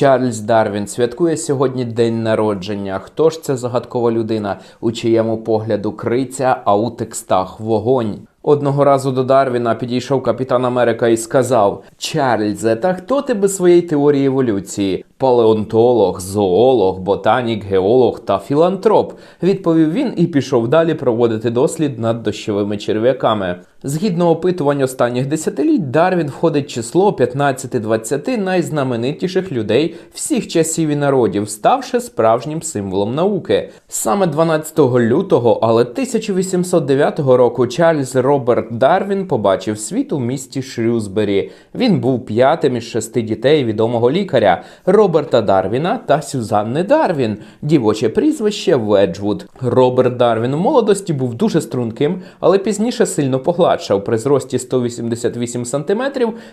Чарльз Дарвін святкує сьогодні день народження. Хто ж це загадкова людина, у чиєму погляду криця, а у текстах вогонь? Одного разу до Дарвіна підійшов капітан Америка і сказав: Чарльзе, та хто ти без своєї теорії еволюції? Палеонтолог, зоолог, ботанік, геолог та філантроп, відповів він і пішов далі проводити дослід над дощовими черв'яками. Згідно опитувань останніх десятиліть, Дарвін входить в число 15-20 найзнаменитіших людей всіх часів і народів, ставши справжнім символом науки. Саме 12 лютого, але 1809 року Чарльз Роберт Дарвін побачив світ у місті Шрюсбері. Він був п'ятим із шести дітей відомого лікаря Роберта Дарвіна та Сюзанни Дарвін, дівоче прізвище Веджвуд. Роберт Дарвін у молодості був дуже струнким, але пізніше сильно погладшав. При зрості 188 см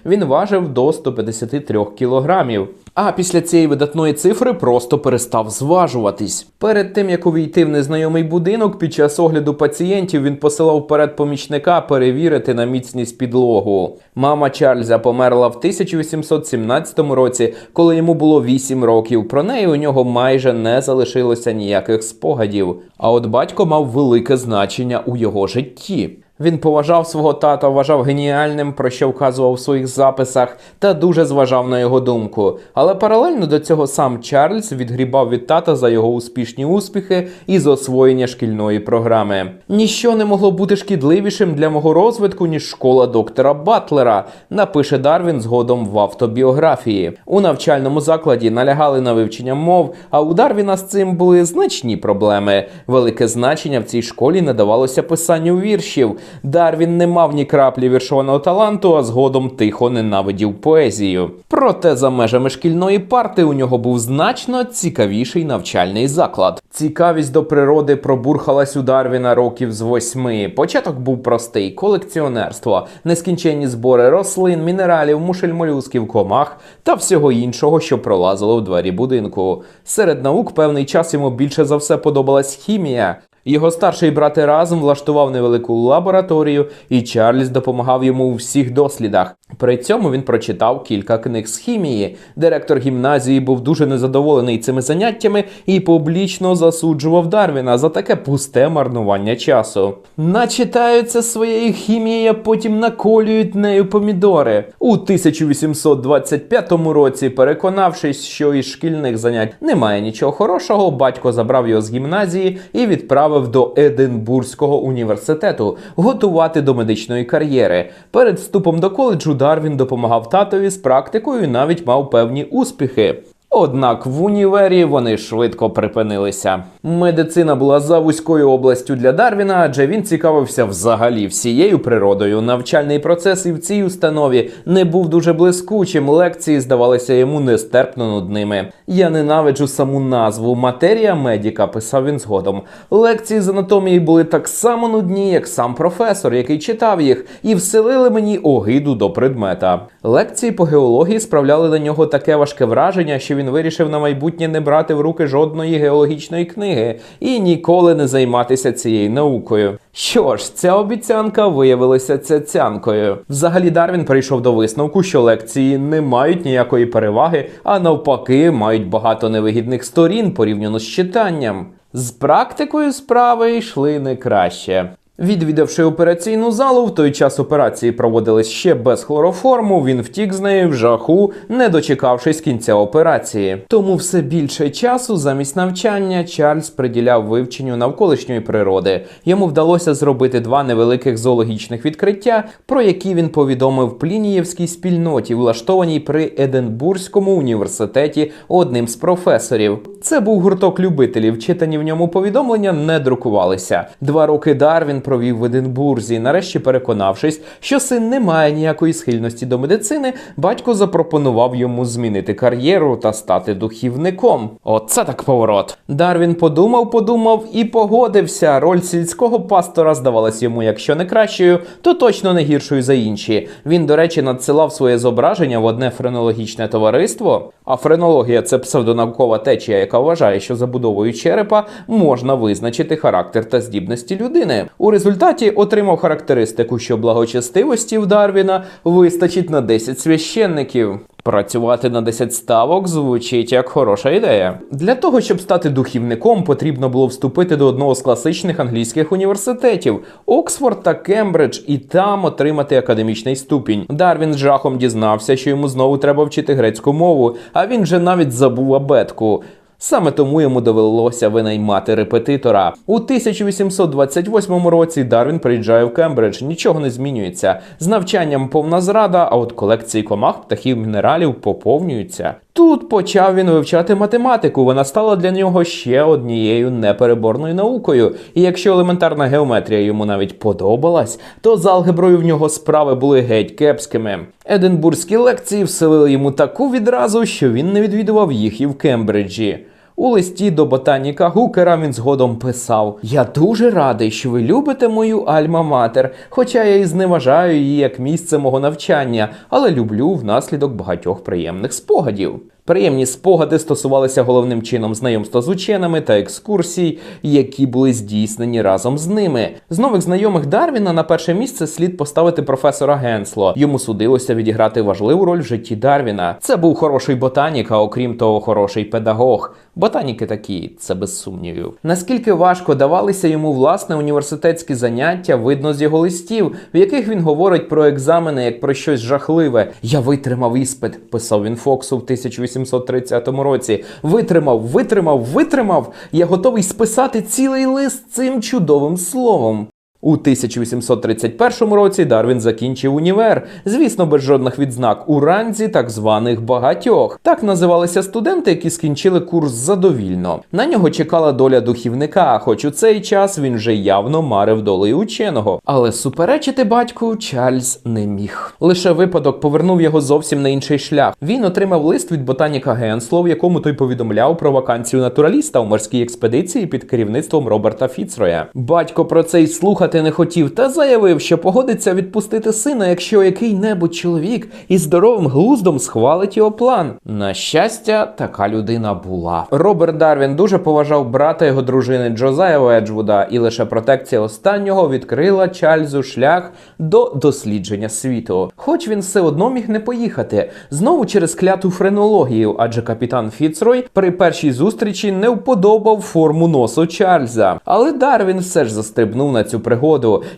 він важив до 153 кілограмів. А після цієї видатної цифри просто перестав зважуватись. Перед тим як увійти в незнайомий будинок, під час огляду пацієнтів він посилав вперед помічника перевірити на міцність підлогу. Мама Чарльза померла в 1817 році, коли йому було 8 років. Про неї у нього майже не залишилося ніяких спогадів. А от батько мав велике значення у його житті. Він поважав свого тата, вважав геніальним, про що вказував у своїх записах, та дуже зважав на його думку. Але паралельно до цього сам Чарльз відгрібав від тата за його успішні успіхи і з освоєння шкільної програми. Ніщо не могло бути шкідливішим для мого розвитку, ніж школа доктора Батлера, напише Дарвін згодом в автобіографії. У навчальному закладі налягали на вивчення мов, а у Дарвіна з цим були значні проблеми. Велике значення в цій школі надавалося писанню віршів. Дарвін не мав ні краплі віршованого таланту, а згодом тихо ненавидів поезію. Проте за межами шкільної парти у нього був значно цікавіший навчальний заклад. Цікавість до природи пробурхалась у Дарвіна років з восьми. Початок був простий: колекціонерство, нескінченні збори рослин, мінералів, мушель молюсків, комах та всього іншого, що пролазило в двері будинку. Серед наук певний час йому більше за все подобалась хімія. Його старший брат Еразм влаштував невелику лабораторію, і Чарльз допомагав йому у всіх дослідах. При цьому він прочитав кілька книг з хімії. Директор гімназії був дуже незадоволений цими заняттями і публічно засуджував Дарвіна за таке пусте марнування часу. Начитаються своєї хімії, а потім наколюють нею помідори. У 1825 році, переконавшись, що із шкільних занять немає нічого хорошого, батько забрав його з гімназії і відправив до Единбурзького університету готувати до медичної кар'єри. Перед вступом до коледжу Дарвін допомагав татові з практикою і навіть мав певні успіхи. Однак в універі вони швидко припинилися. Медицина була за вузькою областю для Дарвіна, адже він цікавився взагалі всією природою. Навчальний процес і в цій установі не був дуже блискучим. Лекції здавалися йому нестерпно нудними. Я ненавиджу саму назву матерія медіка, писав він згодом. Лекції з анатомії були так само нудні, як сам професор, який читав їх, і вселили мені огиду до предмета. Лекції по геології справляли на нього таке важке враження, що він вирішив на майбутнє не брати в руки жодної геологічної книги і ніколи не займатися цією наукою. Що ж, ця обіцянка виявилася цяцянкою. Взагалі, Дарвін прийшов до висновку, що лекції не мають ніякої переваги, а навпаки, мають багато невигідних сторін порівняно з читанням. З практикою справи йшли не краще. Відвідавши операційну залу, в той час операції проводились ще без хлороформу. Він втік з неї в жаху, не дочекавшись кінця операції. Тому все більше часу замість навчання Чарльз приділяв вивченню навколишньої природи. Йому вдалося зробити два невеликих зоологічних відкриття, про які він повідомив Плінієвській спільноті, влаштованій при Единбурзькому університеті одним з професорів. Це був гурток любителів. Читані в ньому повідомлення не друкувалися. Два роки Дарвін провів в Единбурзі. Нарешті, переконавшись, що син не має ніякої схильності до медицини, батько запропонував йому змінити кар'єру та стати духівником. Оце так поворот. Дарвін подумав, подумав і погодився. Роль сільського пастора здавалась йому, якщо не кращою, то точно не гіршою за інші. Він, до речі, надсилав своє зображення в одне френологічне товариство. А френологія це псевдонаукова течія, яка вважає, що забудовою черепа можна визначити характер та здібності людини. У результаті отримав характеристику, що благочестивості в Дарвіна вистачить на 10 священників. Працювати на 10 ставок звучить як хороша ідея. Для того, щоб стати духівником, потрібно було вступити до одного з класичних англійських університетів Оксфорд та Кембридж, і там отримати академічний ступінь. Дарвін з жахом дізнався, що йому знову треба вчити грецьку мову, а він же навіть забув абетку. Саме тому йому довелося винаймати репетитора. У 1828 році Дарвін приїжджає в Кембридж. Нічого не змінюється. З навчанням повна зрада, а от колекції комах, птахів, мінералів поповнюються. Тут почав він вивчати математику. Вона стала для нього ще однією непереборною наукою. І якщо елементарна геометрія йому навіть подобалась, то з алгеброю в нього справи були геть кепськими. Единбурзькі лекції вселили йому таку відразу, що він не відвідував їх і в Кембриджі. У листі до ботаніка Гукера він згодом писав: Я дуже радий, що ви любите мою альма-матер, хоча я і зневажаю її як місце мого навчання, але люблю внаслідок багатьох приємних спогадів. Приємні спогади стосувалися головним чином знайомства з ученими та екскурсій, які були здійснені разом з ними. З нових знайомих Дарвіна на перше місце слід поставити професора Генсло. Йому судилося відіграти важливу роль в житті Дарвіна. Це був хороший ботанік, а окрім того, хороший педагог. Ботаніки такі, це без сумнівів. Наскільки важко давалися йому власне університетські заняття, видно з його листів, в яких він говорить про екзамени як про щось жахливе. Я витримав іспит, писав він Фоксу в 1830 році. Витримав, витримав, витримав. Я готовий списати цілий лист цим чудовим словом. У 1831 році Дарвін закінчив універ, звісно, без жодних відзнак у ранзі так званих багатьох. Так називалися студенти, які скінчили курс задовільно. На нього чекала доля духівника, хоч у цей час він вже явно марив долею ученого. Але суперечити батьку Чарльз не міг. Лише випадок повернув його зовсім на інший шлях. Він отримав лист від ботаніка Генсло, в якому той повідомляв про вакансію натураліста у морській експедиції під керівництвом Роберта Фіцроя. Батько про це й слухати не хотів, та заявив, що погодиться відпустити сина, якщо який-небудь чоловік із здоровим глуздом схвалить його план. На щастя, така людина була. Роберт Дарвін дуже поважав брата його дружини Джозая Веджвуда, і лише протекція останнього відкрила Чарльзу шлях до дослідження світу. Хоч він все одно міг не поїхати знову через кляту френологію, адже капітан Фіцрой при першій зустрічі не вподобав форму носу Чарльза. Але Дарвін все ж застрибнув на цю пригоду,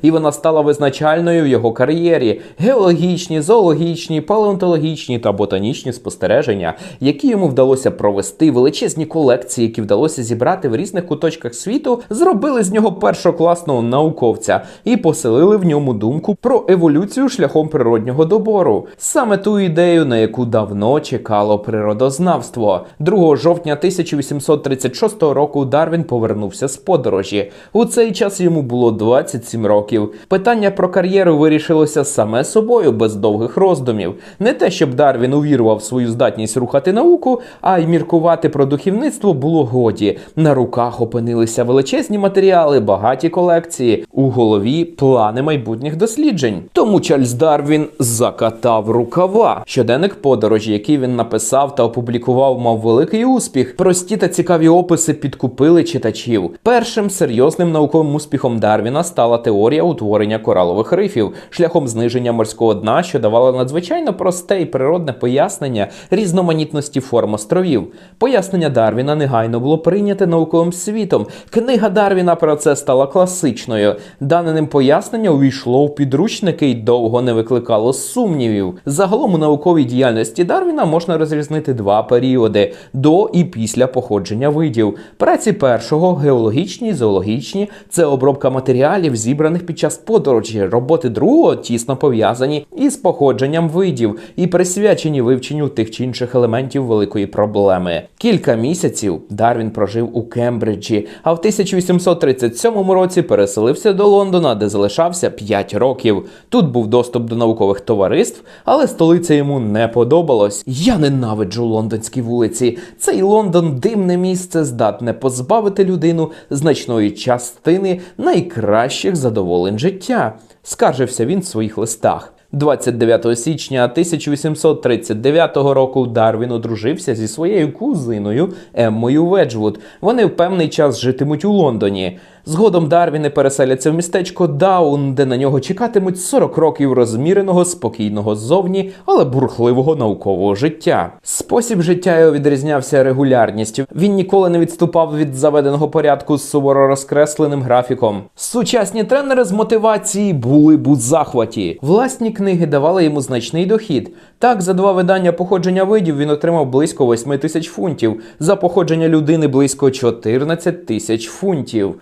і вона стала визначальною в його кар'єрі. Геологічні, зоологічні, палеонтологічні та ботанічні спостереження, які йому вдалося провести, величезні колекції, які вдалося зібрати в різних куточках світу, зробили з нього першокласного науковця і поселили в ньому думку про еволюцію шляхом природнього добору. Саме ту ідею, на яку давно чекало природознавство. 2 жовтня 1836 року Дарвін повернувся з подорожі. У цей час йому було 27 років. Питання про кар'єру вирішилося саме собою, без довгих роздумів. Не те, щоб Дарвін увірував свою здатність рухати науку, а й міркувати про духовництво було годі. На руках опинилися величезні матеріали, багаті колекції, у голові плани майбутніх досліджень. Тому Чарльз Дарвін закатав рукава. Щоденник подорожі, який він написав та опублікував, мав великий успіх. Прості та цікаві описи підкупили читачів. Першим серйозним науковим успіхом Дарвіна стала теорія утворення коралових рифів шляхом зниження морського дна, що давало надзвичайно просте і природне пояснення різноманітності форм островів. Пояснення Дарвіна негайно було прийняте науковим світом. Книга Дарвіна про це стала класичною. Дане ним пояснення увійшло в підручники й довго не викликало сумнівів. Загалом у науковій діяльності Дарвіна можна розрізнити два періоди до і після походження видів. Праці першого геологічні, зоологічні це обробка матеріалів, зібраних під час подорожі. Роботи другого тісно пов'язані із походженням видів і присвячені вивченню тих чи інших елементів великої проблеми. Кілька місяців Дарвін прожив у Кембриджі, а в 1837 році переселився до Лондона, де залишався 5 років. Тут був доступ до наукових товариств, але столиця йому не подобалось. Я ненавиджу лондонські вулиці. Цей Лондон димне місце, здатне позбавити людину значної частини найкращих задоволень життя, скаржився він в своїх листах. 29 січня 1839 року Дарвін одружився зі своєю кузиною Еммою Веджвуд. Вони в певний час житимуть у Лондоні. Згодом Дарвіни переселяться в містечко Даун, де на нього чекатимуть 40 років розміреного, спокійного ззовні, але бурхливого наукового життя. Спосіб життя його відрізнявся регулярністю. Він ніколи не відступав від заведеного порядку з суворо розкресленим графіком. Сучасні тренери з мотивації були б у захваті. Власні книги давали йому значний дохід. Так, за два видання походження видів він отримав близько 8 тисяч фунтів, за походження людини близько 14 тисяч фунтів.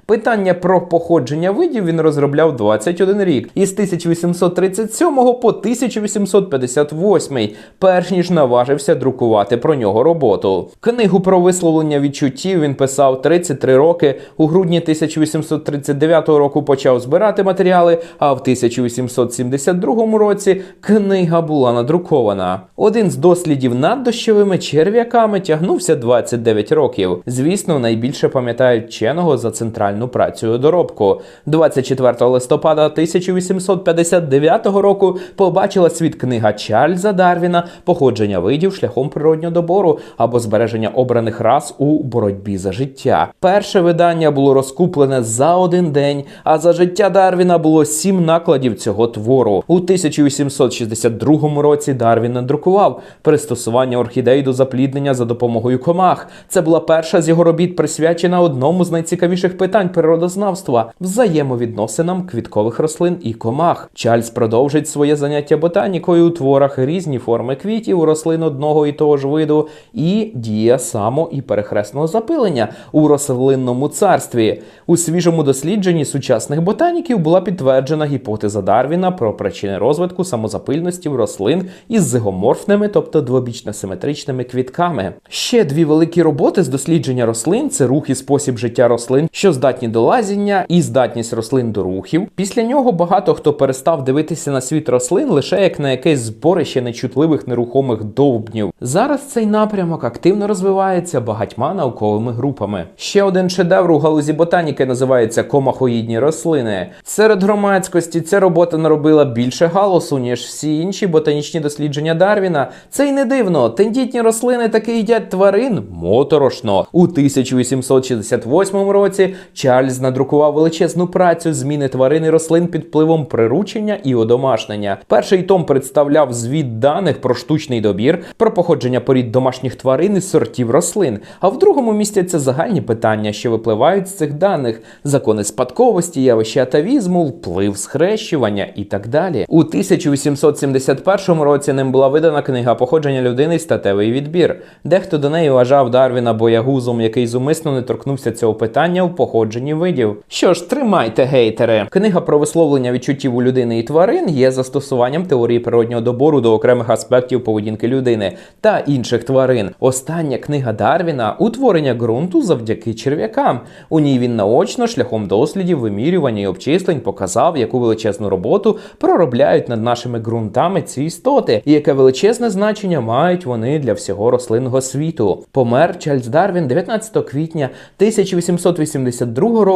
Про походження видів він розробляв 21 рік із 1837 по 1858, перш ніж наважився друкувати про нього роботу. Книгу про висловлення відчуттів він писав 33 роки. У грудні 1839 року почав збирати матеріали, а в 1872 році книга була надрукована. Один з дослідів над дощовими черв'яками тягнувся 29 років. Звісно, найбільше пам'ятають вченого за центральну працю доробку. 24 листопада 1859 року побачила світ книга Чарльза Дарвіна Походження видів шляхом природнього добору або збереження обраних рас у боротьбі за життя. Перше видання було розкуплене за один день, а за життя Дарвіна було сім накладів цього твору. У 1862 році Дарвін надрукував пристосування орхідей до запліднення за допомогою комах. Це була перша з його робіт, присвячена одному з найцікавіших питань природознавства взаємовідносинам квіткових рослин і комах. Чарльз продовжить своє заняття ботанікою у творах різні форми квітів, рослин одного і того ж виду, і дія само і перехресного запилення у рослинному царстві. У свіжому дослідженні сучасних ботаніків була підтверджена гіпотеза Дарвіна про причини розвитку самозапильності рослин із зигоморфними, тобто двобічно симетричними квітками. Ще дві великі роботи з дослідження рослин це рух і спосіб життя рослин, що здатні до лазіння, і здатність рослин до рухів. Після нього багато хто перестав дивитися на світ рослин лише як на якесь зборище нечутливих нерухомих довбнів. Зараз цей напрямок активно розвивається багатьма науковими групами. Ще один шедевр у галузі ботаніки називається комахоїдні рослини. Серед громадськості ця робота наробила більше галасу, ніж всі інші ботанічні дослідження Дарвіна. Це й не дивно. Тендітні рослини таки їдять тварин моторошно. У 1868 році Чарльз надрукував величезну працю зміни тварин і рослин під впливом приручення і одомашнення. Перший том представляв звіт даних про штучний добір, про походження порід домашніх тварин і сортів рослин. А в другому містяться загальні питання, що випливають з цих даних: закони спадковості, явища атавізму, вплив схрещування і так далі. У 1871 році ним була видана книга походження людини статевий відбір. Дехто до неї вважав Дарвіна боягузом, який зумисно не торкнувся цього питання в походженні видів. Що ж, тримайте гейтери. Книга про висловлення відчуттів у людини і тварин є застосуванням теорії природнього добору до окремих аспектів поведінки людини та інших тварин. Остання книга Дарвіна утворення ґрунту завдяки черв'якам. У ній він наочно шляхом дослідів, вимірювання і обчислень показав, яку величезну роботу проробляють над нашими ґрунтами ці істоти, і яке величезне значення мають вони для всього рослинного світу. Помер Чарльз Дарвін 19 квітня 1882 року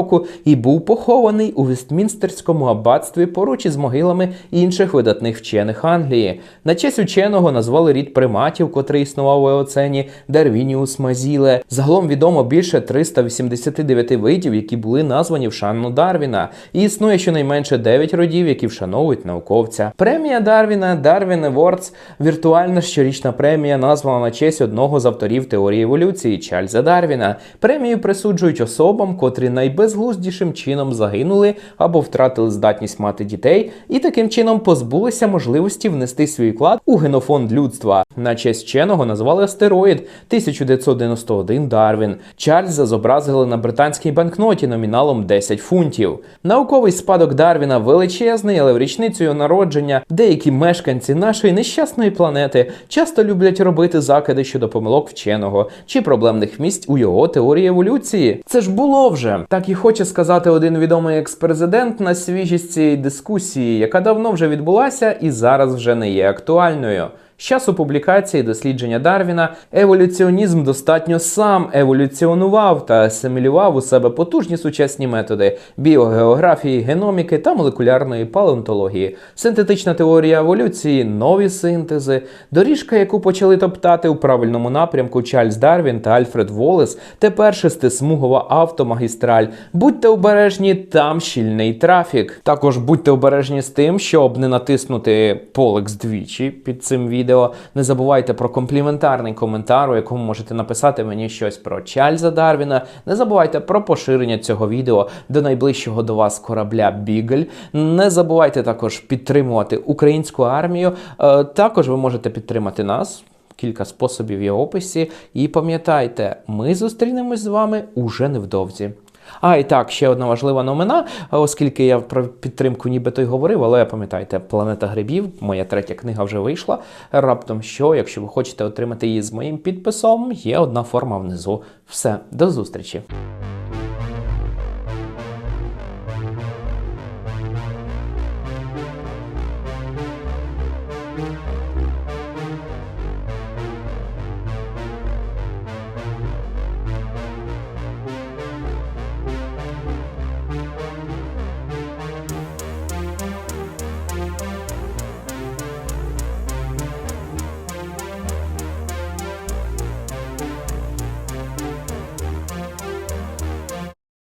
і був похований у Вестмінстерському аббатстві поруч із могилами інших видатних вчених Англії. На честь ученого назвали рід приматів, котрий існував у Еоцені Дарвініус Мазіле. Загалом відомо більше 389 видів, які були названі в шану Дарвіна. І існує щонайменше 9 родів, які вшановують науковця. Премія Дарвіна Дарвін Евордс віртуальна щорічна премія, названа на честь одного з авторів теорії еволюції Чарльза Дарвіна. Премію присуджують особам, котрі найбезглуздішим чином загинули або втратили здатність мати дітей, і таким чином позбулися можливості внести свій вклад у генофонд людства. На честь вченого назвали астероїд 1991 Дарвін. Чарльза зобразили на британській банкноті номіналом 10 фунтів. Науковий спадок Дарвіна величезний, але в річницю його народження деякі мешканці нашої нещасної планети часто люблять робити закиди щодо помилок вченого чи проблемних місць у його теорії еволюції. Це ж було вже так і хоче сказати один відомий експрезидент на свіжість цієї дискусії, яка давно вже відбулася і зараз вже не є актуальною. З часу публікації дослідження Дарвіна еволюціонізм достатньо сам еволюціонував та асимілював у себе потужні сучасні методи біогеографії, геноміки та молекулярної палеонтології, синтетична теорія еволюції, нові синтези, доріжка, яку почали топтати у правильному напрямку Чарльз Дарвін та Альфред Волес, тепер шестисмугова автомагістраль. Будьте обережні, там щільний трафік. Також будьте обережні з тим, щоб не натиснути полекс двічі під цим відео. Не забувайте про компліментарний коментар, у якому можете написати мені щось про Чарльза Дарвіна. Не забувайте про поширення цього відео до найближчого до вас корабля Бігль. Не забувайте також підтримувати українську армію. Е, Також ви можете підтримати нас. Кілька способів є описі. І пам'ятайте, ми зустрінемось з вами уже невдовзі. А і так, ще одна важлива номена, оскільки я про підтримку нібито й говорив, але пам'ятайте, планета грибів, моя третя книга вже вийшла. Раптом що, якщо ви хочете отримати її з моїм підписом, є одна форма внизу. Все, до зустрічі.